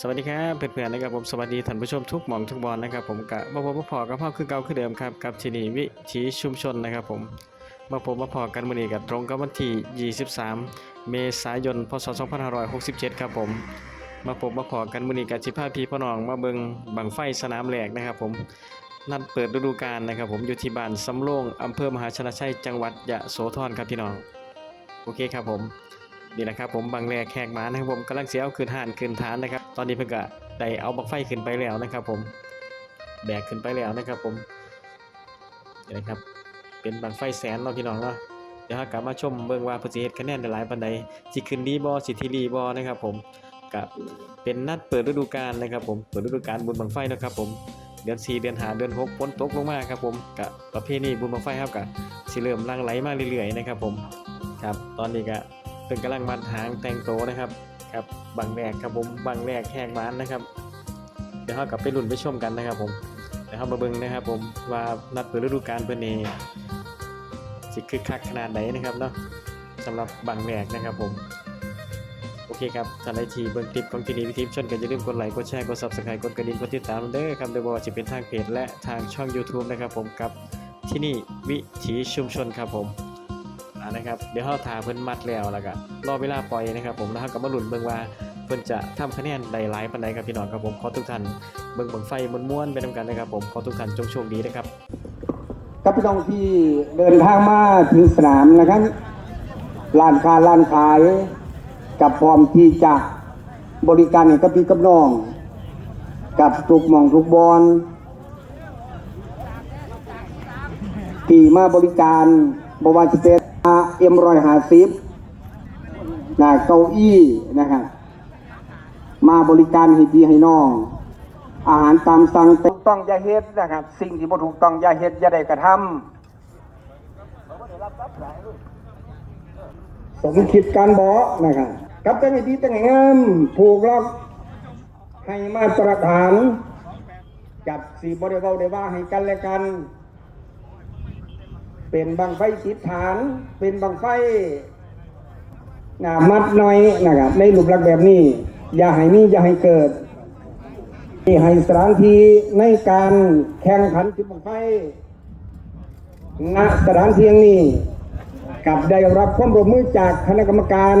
สวัสดีครับเพื่อนๆนะครับผมสวัสดีท่านผู้ชมทุกหม่องทุกบอลนะครับผมกะมาพบมาพอกับพ่อคือเก่าคือเดิมครับกับที่นี่วิถีชุมชนนะครับผมมาพบมาพอกันมื้อนี้กับตรงกับวันที่ 23 เมษายน พศ 2567 ครับผมมาพบมาพอกันมื้อนี้กับสิพาพีพ่อน้องมาเบิงบังไฟสนามแหลกนะครับผมนัดเปิดฤดูกาลนะครับผมอยู่ที่บ้านสำโรงอำเภอมหาชนชัยจังหวัดยะโสธรครับพี่น้องโอเคครับผม นี่แหละครับผมบางแรกแขกมานะครับผมกำลังเสียเอาขึ้นห่านขึ้นฐานนะครับ ตอนนี้เพิ่งก็ได้เอาบักไฟขึ้นไปแล้วนะครับ ผมแบกขึ้นไปแล้วนะครับ ผมนี่นะครับ เป็นบังไฟแสนเนาะพี่น้องเนาะเดี๋ยวเรากลับมาชมเบิ่งว่าเพนสิเฮ็ดคะแนนได้หลายปานใดสิขึ้นดีบ่สิทีดีบ่นะครับผมก็เป็นนัดเปิดฤดูกาลนะครับ ผมเปิดฤดูกาลบุญบังไฟนะครับ ผมเดือน4เดือน5เดือน6ฝนตกลงมาครับผมกับประเพณีบุญบังไฟครับก็สิเริ่มลังไหลมาเรื่อยๆนะครับ ผมครับ ตอนนี้ก็ เป็นกำลังมัดหางแต่งโตนะครับครับบางแรกครับผมบางแรกแหกบ้านนะครับ เดี๋ยวเรากลับไปลุ้นไปชมกันนะครับผมเดี๋ยวเรามาเบิ่งนะครับ ผมว่านัดเปิดฤดูกาลเพื่อนนี้สิคึกคักขนาดไหนนะครับเนาะสำหรับบางแรกนะครับผมโอเคครับท่านใดที่เบิ่งคลิปของที่นี่วิธีชนกันอย่าลืมกดไลค์กดแชร์กด Subscribe กดกระดิ่งกดติดตามเด้อครับโดยบ่ว่าจะเป็นทางเพจและทางช่อง YouTube นะครับผมกับที่นี่วิถีชุมชนครับผม นะครับเดี๋ยวเขาทาเพิ่นมัดแล้วแล้วก็รอเวลาปล่อยนะครับ ผมแล้วเขาก็มาลุ้นเบิ่งว่าเพิ่นจะทำคะแนนได้หลายปานใดครับพี่น้องครับผมขอทุกท่านเบิ่งบังไฟม้วนๆไปนำกันนะครับ ผมขอทุกท่านจงโชคดีนะครับกับพี่น้องที่เดินทางมาถึงสนามนะครับร้านค้าร้านขายกับพร้อมที่จะบริการให้กับพี่กับน้อง กับทุกหมองทุกบอลที่มาบริการบวาจะเป็น เอ็มรอยหาซิบนะเก้าอี้นะครับมาบริการให้พี่ให้น้อง อาหารตามสั่งถูกต้องอย่าเฮ็ดนะครับ สิ่งที่บ่ถูกต้องอย่าเฮ็ดอย่าได้กระทำสมคิดการบอกนะครับกับแต่งให้ดีแต่งให้งามผูกล็อกให้มาตรฐาน จัดสีบริเวาได้ว่าให้กันและกัน เป็นบังไฟติดฐาน เป็นบังไฟหนามัดหน่อยนะครับในรูปลักษณ์แบบนี้ อย่าให้มีอย่าให้เกิดที่ให้สถานที่ในการแข่งขันจุดบังไฟณสถานที่งนี้กับได้รับความร่วมมือจากคณะกรรมการ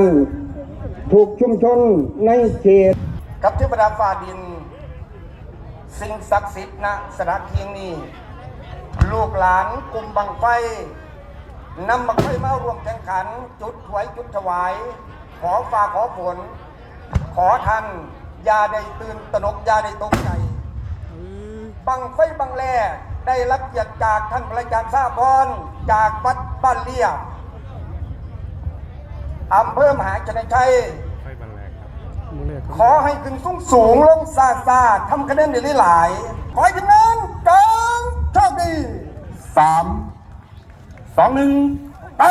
ถูกชุมชนในเขตกับเทวดาฟ้าดิน สิ่งศักดิ์สิทธิ์ณสถานที่งนี้ ลูกหลานกลุ่มบังไฟนำบังไฟมาร่วมแข่งขัน จุดถวายจุดถวาย ขอฟ้าขอฝน ขอท่านอย่าได้ตื่นตระหนกอย่าได้ตกใจบังไฟบังแลได้รับเกียรติจากท่านพระอาจารย์ทราบพรจากวัดบ้านเลียบอำเภอมหาชนชัยไฟบางแรกครับขอให้ขึ้นสูงสูงลงซาซาทำคะแนนได้หลายๆขอให้คะแนนกลางโชคดี สามสองหนึ่งไป